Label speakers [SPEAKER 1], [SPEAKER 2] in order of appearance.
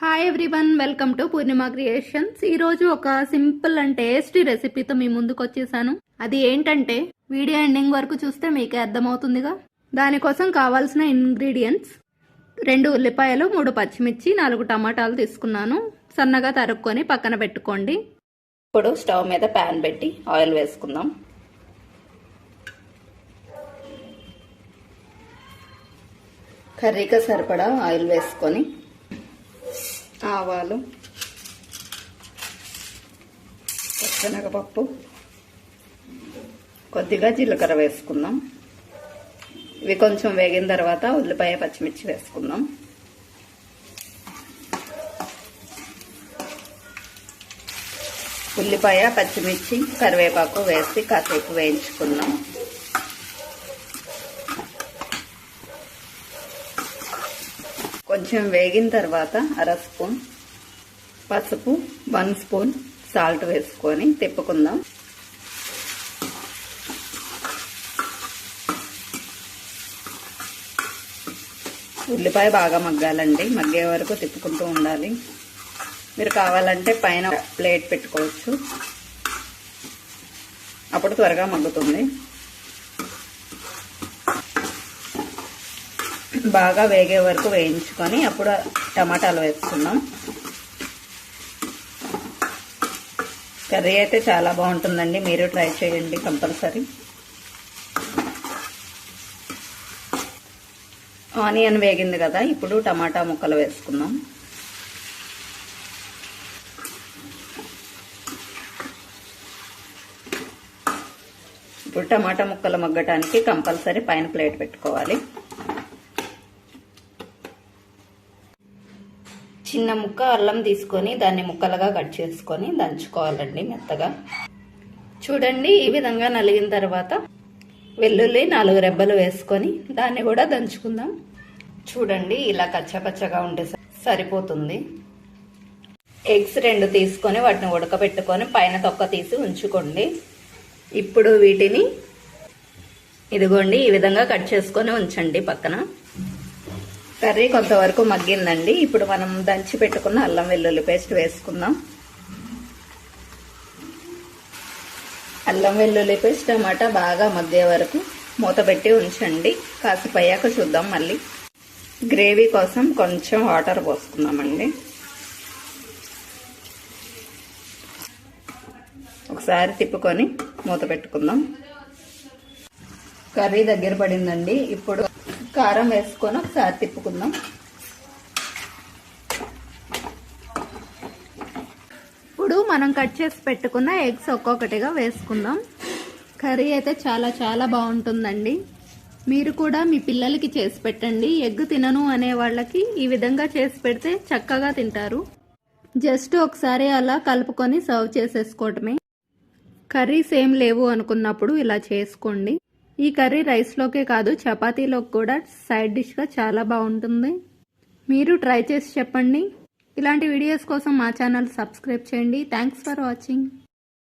[SPEAKER 1] Hi everyone welcome to Purnima creations ఈరోజు ఒక simple and tasty రెసిపీతో మీ ముందుకు వచ్చేసాను. అది ఏంటంటే వీడియో ఎండింగ్ వరకు చూస్తే మీకే అర్థమవుతుందిగా. దానికోసం కావాల్సిన ఇంగ్రీడియంట్స్ రెండు ఉల్లిపాయలు మూడు పచ్చిమిర్చి నాలుగు టమాటాలు తీసుకున్నాను. సన్నగా తరుక్కొని పక్కన పెట్టుకోండి. ఇప్పుడు స్టవ్ మీద ప్యాన్ పెట్టి ఆయిల్ వేసుకుందాం. కర్రీకి సరిపడా ఆయిల్ వేసుకొని ఆవాలు పచ్చనగపప్పు కొద్దిగా జీలకర్ర వేసుకుందాం. ఇవి కొంచెం వేగిన తర్వాత ఉల్లిపాయ పచ్చిమిర్చి వేసుకుందాం. ఉల్లిపాయ పచ్చిమిర్చి కరివేపాకు వేసి కాసేపు వేయించుకుందాం. కొంచెం వేగిన తర్వాత అర స్పూన్ పసుపు వన్ స్పూన్ సాల్ట్ వేసుకొని తిప్పుకుందాం. ఉల్లిపాయ బాగా మగ్గాలండి మగ్గే వరకు తిప్పుకుంటూ ఉండాలి. మీరు కావాలంటే పైన ప్లేట్ పెట్టుకోవచ్చు. అప్పుడు త్వరగా మగ్గుతుంది. బాగా వేగే వరకు వేయించుకొని అప్పుడు టమాటాలు వేసుకున్నాం కర్రీ అయితే చాలా బాగుంటుందండి. మీరు ట్రై చేయండి కంపల్సరీ. ఆనియన్ వేగింది కదా ఇప్పుడు టమాటా ముక్కలు వేసుకుందాం. ఇప్పుడు టమాటా ముక్కలు మగ్గటానికి కంపల్సరీ పైన ప్లేట్ పెట్టుకోవాలి. చిన్న ముక్క అల్లం తీసుకొని దాన్ని ముక్కలుగా కట్ చేసుకొని దంచుకోవాలండి మెత్తగా. చూడండి ఈ విధంగా నలిగిన తర్వాత వెల్లుల్లి నాలుగు రెబ్బలు వేసుకొని దాన్ని కూడా దంచుకుందాం. చూడండి ఇలా కచ్చపచ్చగా ఉంటే సరిపోతుంది. ఎగ్స్ రెండు తీసుకొని వాటిని ఉడకబెట్టుకొని పైన తొక్క తీసి ఉంచుకోండి. ఇప్పుడు వీటిని ఇదిగోండి ఈ విధంగా కట్ చేసుకొని ఉంచండి పక్కన. కర్రీ కొంతవరకు మగ్గిందండి. ఇప్పుడు మనం దంచి పెట్టుకున్న అల్లం వెల్లుల్లి పేస్ట్ వేసుకుందాం. అల్లం వెల్లుల్లి పేస్ట్ టమాటా బాగా మగ్గే వరకు మూత పెట్టి ఉంచండి. కాసేపు అయ్యాక చూద్దాం మళ్ళీ. గ్రేవీ కోసం కొంచెం వాటర్ పోసుకుందామండి. ఒకసారి తిప్పుకొని మూత పెట్టుకుందాం. కర్రీ దగ్గర పడిందండి. ఇప్పుడు కారం వేసుకొని ఒకసారి తిప్పుకుందాం. ఇప్పుడు మనం కట్ చేసి పెట్టుకున్న ఎగ్స్ ఒక్కొక్కటిగా వేసుకుందాం. కర్రీ అయితే చాలా చాలా బాగుంటుందండి. మీరు కూడా మీ పిల్లలకి చేసి పెట్టండి. ఎగ్ తినను అనే వాళ్ళకి ఈ విధంగా చేసి పెడితే చక్కగా తింటారు. జస్ట్ ఒకసారి అలా కలుపుకొని సర్వ్ చేసేసుకోవటమే. కర్రీస్ ఏం లేవు అనుకున్నప్పుడు ఇలా చేసుకోండి. ఈ కర్రీ రైస్లోకే కాదు చపాతీలోకి కూడా సైడ్ డిష్గా చాలా బాగుంటుంది. మీరు ట్రై చేసి చెప్పండి. ఇలాంటి వీడియోస్ కోసం మా ఛానల్ సబ్స్క్రైబ్ చేయండి. Thanks for watching